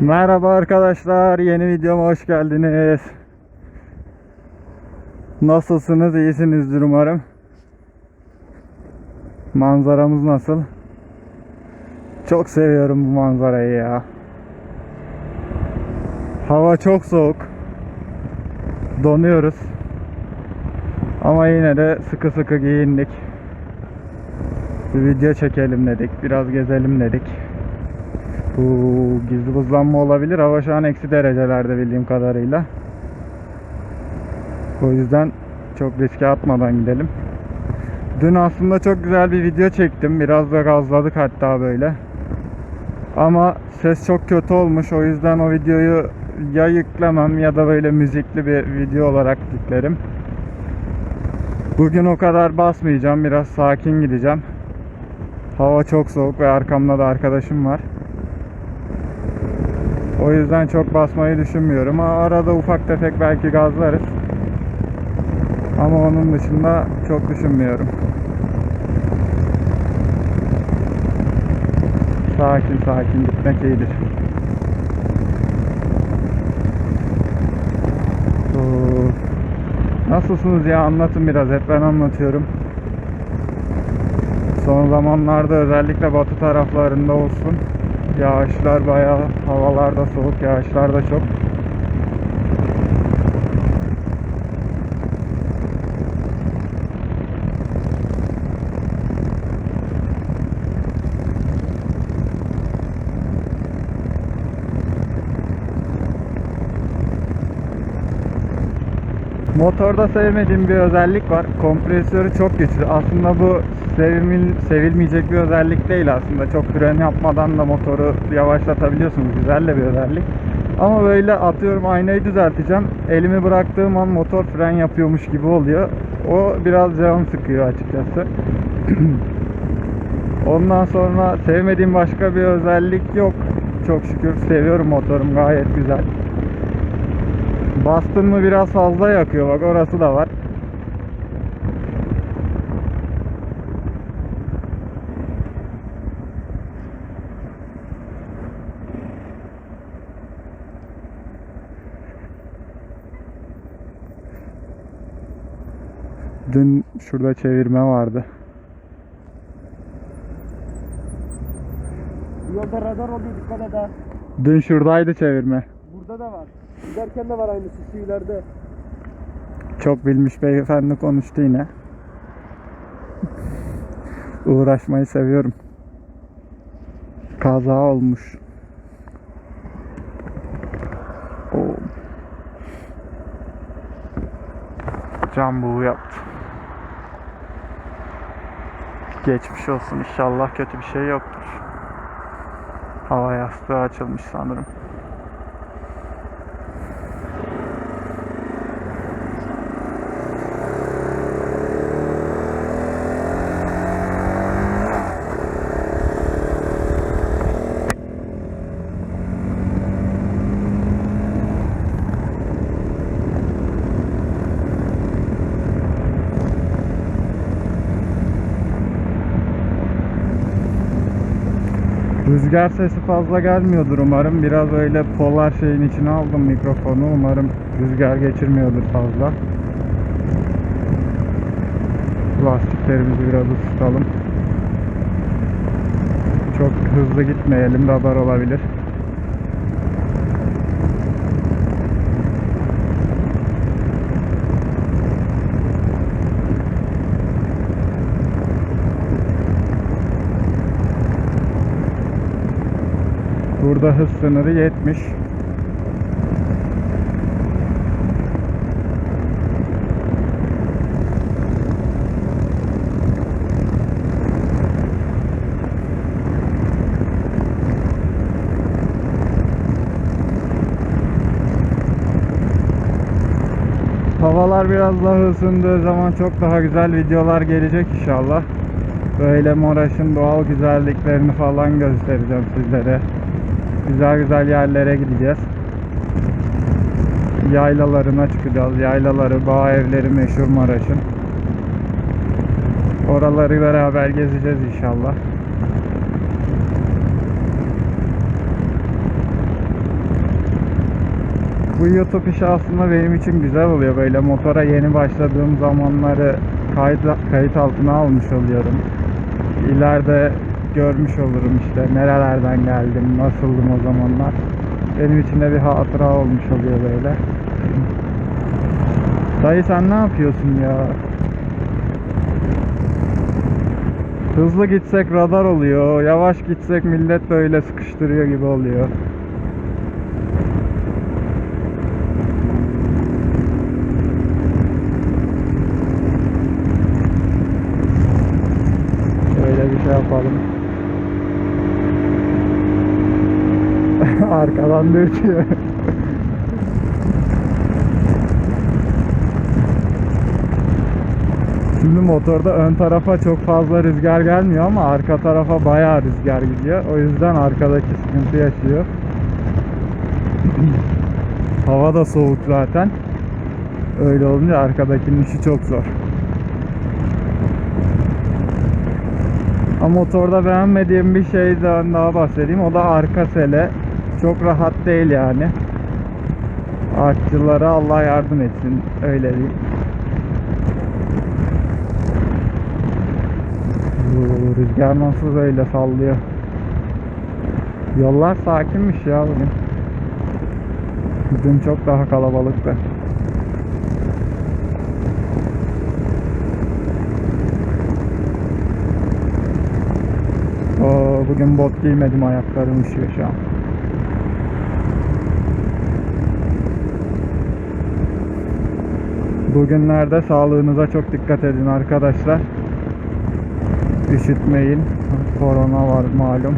Merhaba arkadaşlar, yeni videoma hoş geldiniz. Nasılsınız? İyisinizdir umarım. Manzaramız nasıl? Çok seviyorum bu manzarayı ya. Hava çok soğuk. Donuyoruz. Ama yine de sıkı sıkı giyindik. Bir video çekelim dedik, biraz gezelim dedik. Bu gizli buzlanma olabilir. Hava şu an eksi derecelerde bildiğim kadarıyla. O yüzden çok riske atmadan gidelim. Dün aslında çok güzel bir video çektim. Biraz da gazladık hatta böyle. Ama ses çok kötü olmuş. O yüzden o videoyu ya yüklemem ya da böyle müzikli bir video olarak yüklerim. Bugün o kadar basmayacağım. Biraz sakin gideceğim. Hava çok soğuk ve arkamda da arkadaşım var. O yüzden çok basmayı düşünmüyorum. Arada ufak tefek belki gazlarız. Ama onun dışında çok düşünmüyorum. Sakin sakin gitmek iyidir. Nasılsınız ya anlatın biraz hep ben anlatıyorum. Son zamanlarda özellikle batı taraflarında olsun Yağışlar bayağı havalarda soğuk yağışlar da çok. Motorda sevmediğim bir özellik var. Kompresörü çok güçlü. Aslında bu sevil, sevilmeyecek bir özellik değil aslında. Çok fren yapmadan da motoru yavaşlatabiliyorsunuz. Güzel de bir özellik. Ama böyle atıyorum aynayı düzelteceğim. Elimi bıraktığım an motor fren yapıyormuş gibi oluyor. O biraz canım sıkıyor açıkçası. Ondan sonra sevmediğim başka bir özellik yok. Çok şükür seviyorum motorum gayet güzel. Bastın mı biraz fazla yakıyor bak orası da var. Dün şurada çevirme vardı. Yolda radar oluyor dikkat ha. Dün şuradaydı çevirme. Burada da var. Giderken de var aynısı şu ileride. Çok bilmiş beyefendi konuştu yine. Uğraşmayı seviyorum. Kaza olmuş. Oo. Cam buğu yaptı. Geçmiş olsun inşallah kötü bir şey yoktur. Hava yastığı açılmış sanırım. Rüzgar sesi fazla gelmiyordur umarım. Biraz öyle polar şeyin içine aldım mikrofonu. Umarım rüzgar geçirmiyordur fazla. Lastiklerimizi biraz ısıtalım. Çok hızlı gitmeyelim. Radar olabilir. Burada hız sınırı 70. Havalar biraz daha ısındığı zaman çok daha güzel videolar gelecek inşallah. Böyle Moraş'ın doğal güzelliklerini falan göstereceğim sizlere. Güzel güzel yerlere gideceğiz. Yaylalarına çıkacağız. Yaylaları, bağ evleri meşhur Maraş'ın. Oraları beraber gezeceğiz inşallah. Bu YouTube işi aslında benim için güzel oluyor. Böyle motora yeni başladığım zamanları kayıt, kayıt altına almış oluyorum. İleride görmüş olurum işte nerelerden geldim, nasıldım o zamanlar. Benim için de bir hatıra olmuş oluyor böyle. Dayı sen ne yapıyorsun ya? Hızlı gitsek radar oluyor, yavaş gitsek millet böyle sıkıştırıyor gibi oluyor. Şöyle bir şey yapalım. Arkadan dürtüyor. Şimdi motorda ön tarafa çok fazla rüzgar gelmiyor ama arka tarafa bayağı rüzgar gidiyor. O yüzden arkadaki sıkıntı yaşıyor. Hava da soğuk zaten. Öyle olunca arkadakinin işi çok zor. Ama motorda beğenmediğim bir şeyden daha bahsedeyim. O da arka sele. Çok rahat değil yani. Artçılara Allah yardım etsin. Öyle. Oo, Rüzgar nasıl böyle sallıyor. Yollar sakinmiş ya bugün. Dün çok daha kalabalıktı. Oo, bugün bot giymedim ayaklarım üşüyor şu an. Bugünlerde sağlığınıza çok dikkat edin arkadaşlar. Üşütmeyin. Korona var malum.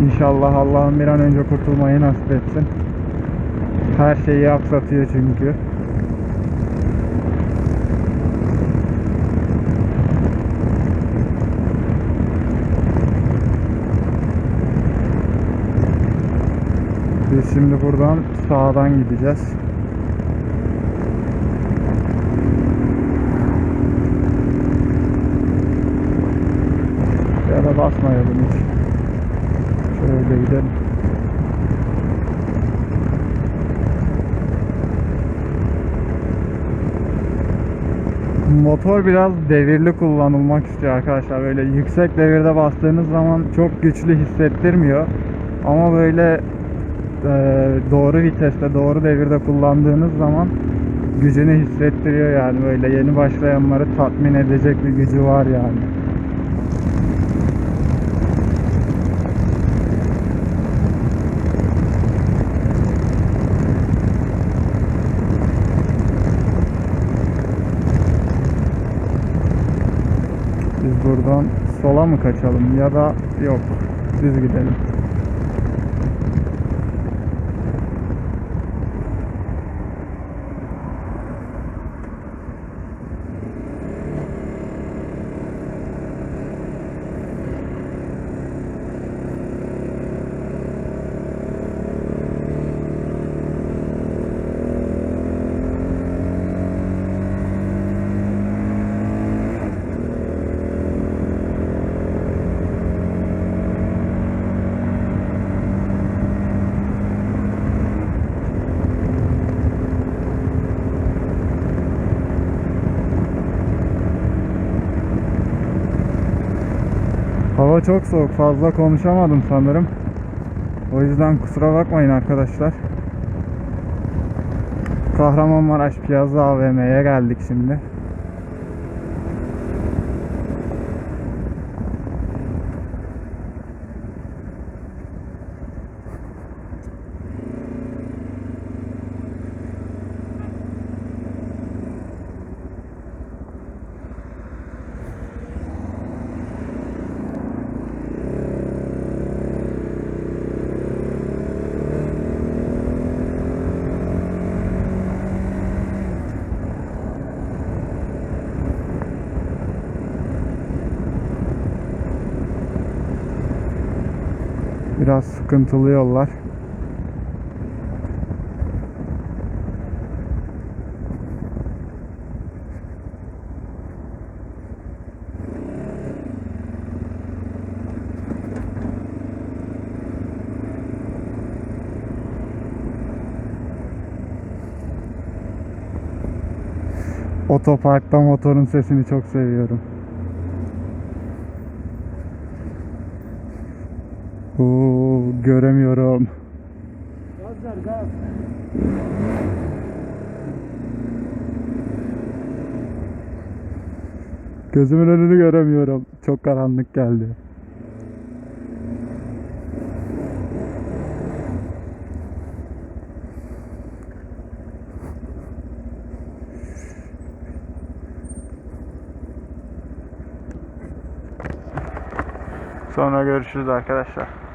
İnşallah Allah'ım bir an önce kurtulmayı nasip etsin. Her şeyi aksatıyor çünkü. Biz şimdi buradan sağdan gideceğiz. Ya da basmayalım hiç. Şöyle gidelim. Motor biraz devirli kullanılmak istiyor arkadaşlar. Böyle yüksek devirde bastığınız zaman çok güçlü hissettirmiyor. Ama böyle e, doğru viteste, doğru devirde kullandığınız zaman gücünü hissettiriyor yani. Böyle yeni başlayanları tatmin edecek bir gücü var yani. Biz buradan sola mı kaçalım ya da yok düz gidelim. Hava çok soğuk fazla konuşamadım sanırım. O yüzden kusura bakmayın arkadaşlar. Kahramanmaraş Piazza AVM'ye geldik şimdi. sıkıntılı yollar. Otoparkta motorun sesini çok seviyorum. Oo, göremiyorum. Gaz ver gaz. Gözümün önünü göremiyorum. Çok karanlık geldi. Sonra görüşürüz arkadaşlar.